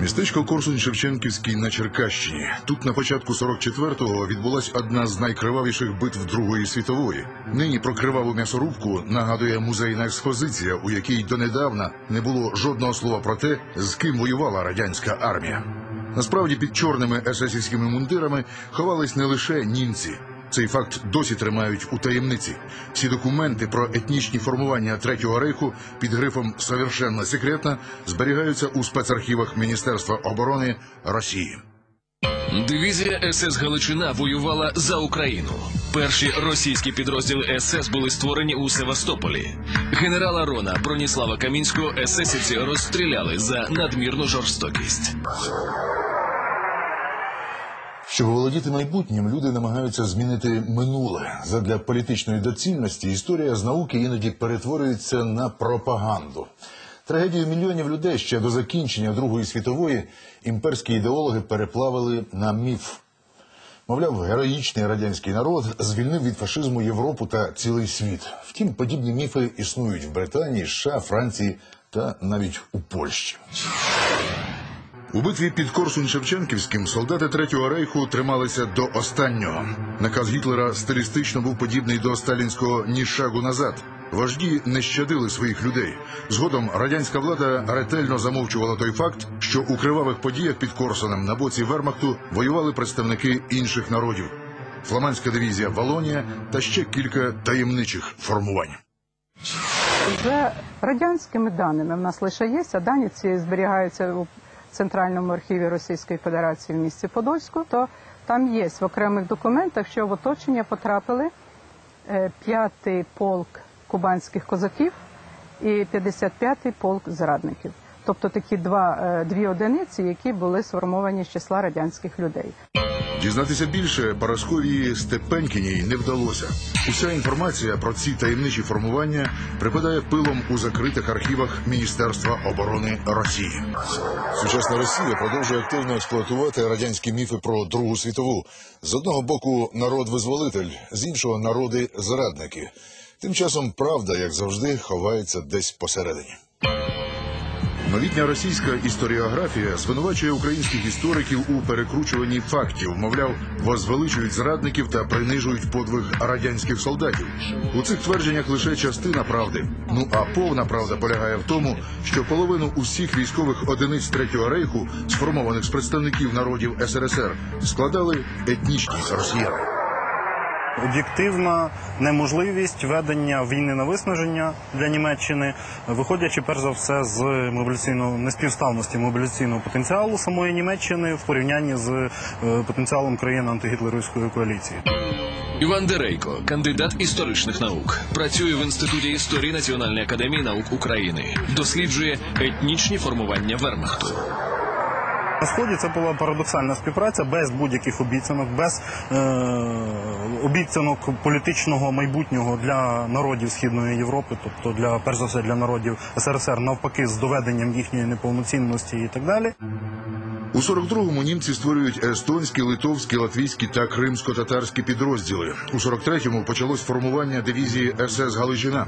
Містечко Корсунь Шевченківський на Черкащині. Тут на початку 44-го відбулась одна з найкривавіших битв Другої світової. Нині про криваву м'ясорубку нагадує музейна експозиція, у якій донедавна не було жодного слова про те, з ким воювала радянська армія. Насправді під чорними есесівськими мундирами ховались не лише німці. Цей факт досі тримають у таємниці. Всі документи про етнічні формування Третього рейху під грифом «Совершенно секретно» зберігаються у спецархівах Міністерства оборони Росії. Дивізія СС Галичина воювала за Україну. Перші російські підрозділи СС були створені у Севастополі. Генерала Рона Броніслава Камінського есесівці розстріляли за надмірну жорстокість. Щоб володіти майбутнім, люди намагаються змінити минуле. Задля політичної доцільності історія з науки іноді перетворюється на пропаганду. Трагедію мільйонів людей ще до закінчення Другої світової імперські ідеологи переплавили на міф. Мовляв, героїчний радянський народ звільнив від фашизму Європу та цілий світ. Втім, подібні міфи існують в Британії, США, Франції та навіть у Польщі. У битві під Корсунь Шевченківським солдати Третього рейху трималися до останнього. Наказ Гітлера стилістично був подібний до сталінського ні шагу назад. Вожді не щадили своїх людей. Згодом радянська влада ретельно замовчувала той факт, що у кривавих подіях під Корсуном на боці Вермахту воювали представники інших народів: фламандська дивізія Валонія та ще кілька таємничих формувань. За радянськими даними в нас лише є, а дані ці зберігаються у Центральному архіві Російської Федерації в місті Подольську, то там є в окремих документах, що в оточення потрапили е, п'ятий полк кубанських козаків і 55-й полк зрадників. Тобто такі два, е, дві одиниці, які були сформовані з числа радянських людей. Дізнатися більше Парасковії Степенькіній не вдалося. Уся інформація про ці таємничі формування припадає пилом у закритих архівах Міністерства оборони Росії. Сучасна Росія продовжує активно експлуатувати радянські міфи про Другу світову. З одного боку народ-визволитель, з іншого народи зрадники. Тим часом правда, як завжди, ховається десь посередині. Новітня російська історіографія звинувачує українських істориків у перекручуванні фактів, мовляв, возвеличують зрадників та принижують подвиг радянських солдатів. У цих твердженнях лише частина правди. Ну а повна правда полягає в тому, що половину усіх військових одиниць третього рейху, сформованих з представників народів СРСР, складали етнічні росіяни. Об'єктивна неможливість ведення війни на виснаження для Німеччини, виходячи перш за все з мобіляційного неспівставності мобіляційного потенціалу самої Німеччини в порівнянні з е, потенціалом країн антигітлерівської коаліції. Іван Дерейко, кандидат історичних наук, працює в інституті історії Національної академії наук України, досліджує етнічні формування Вермахту. На сході це була парадоксальна співпраця без будь-яких обіцянок, без е, обіцянок політичного майбутнього для народів Східної Європи, тобто для перш за все для народів СРСР, навпаки, з доведенням їхньої неповноцінності і так далі. У 42-му німці створюють естонські, литовські, латвійські та кримсько-татарські підрозділи. У 43-му почалось формування дивізії СС Галичина.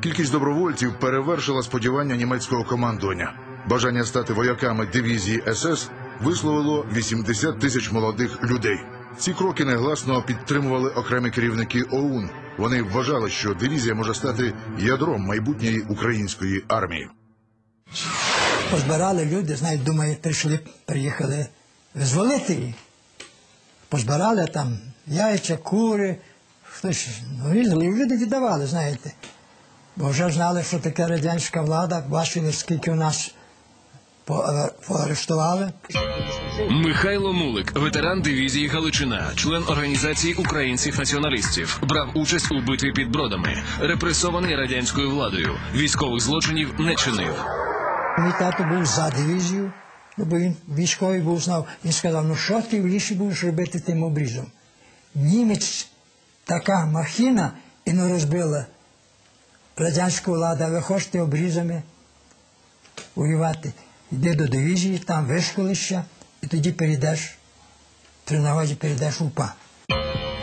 Кількість добровольців перевершила сподівання німецького командування. Бажання стати вояками дивізії СС висловило 80 тисяч молодих людей. Ці кроки негласно підтримували окремі керівники ОУН. Вони вважали, що дивізія може стати ядром майбутньої української армії. позбирали люди, знають, думають, прийшли, приїхали визволити їх. Позбирали там яйця, кури, хтось ну, люди віддавали, знаєте. Бо вже знали, що таке радянська влада, бачили, скільки у нас поарештували. Михайло Мулик, ветеран дивізії Галичина, член організації українських націоналістів, брав участь у битві під бродами, репресований радянською владою, військових злочинів не чинив. Мій тато був за дивізію, ну, бо він військовий був знав. Він сказав, ну що ти в лісі будеш робити тим обрізом? Німець така махіна і не розбила радянську владу, а ви хочете обрізами воювати. Йди до дивізії, там вишколища, і тоді перейдеш, при нагоді перейдеш УПА.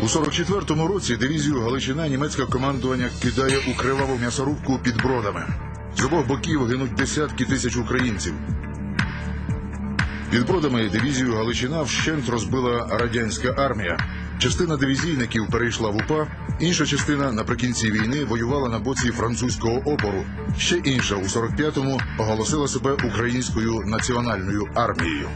У 44-му році дивізію Галичина німецьке командування кидає у криваву м'ясорубку під бродами. З обох боків гинуть десятки тисяч українців. Під бродами дивізію Галичина вщент розбила радянська армія. Частина дивізійників перейшла в УПА, інша частина наприкінці війни воювала на боці французького опору. Ще інша у 45-му оголосила себе українською національною армією.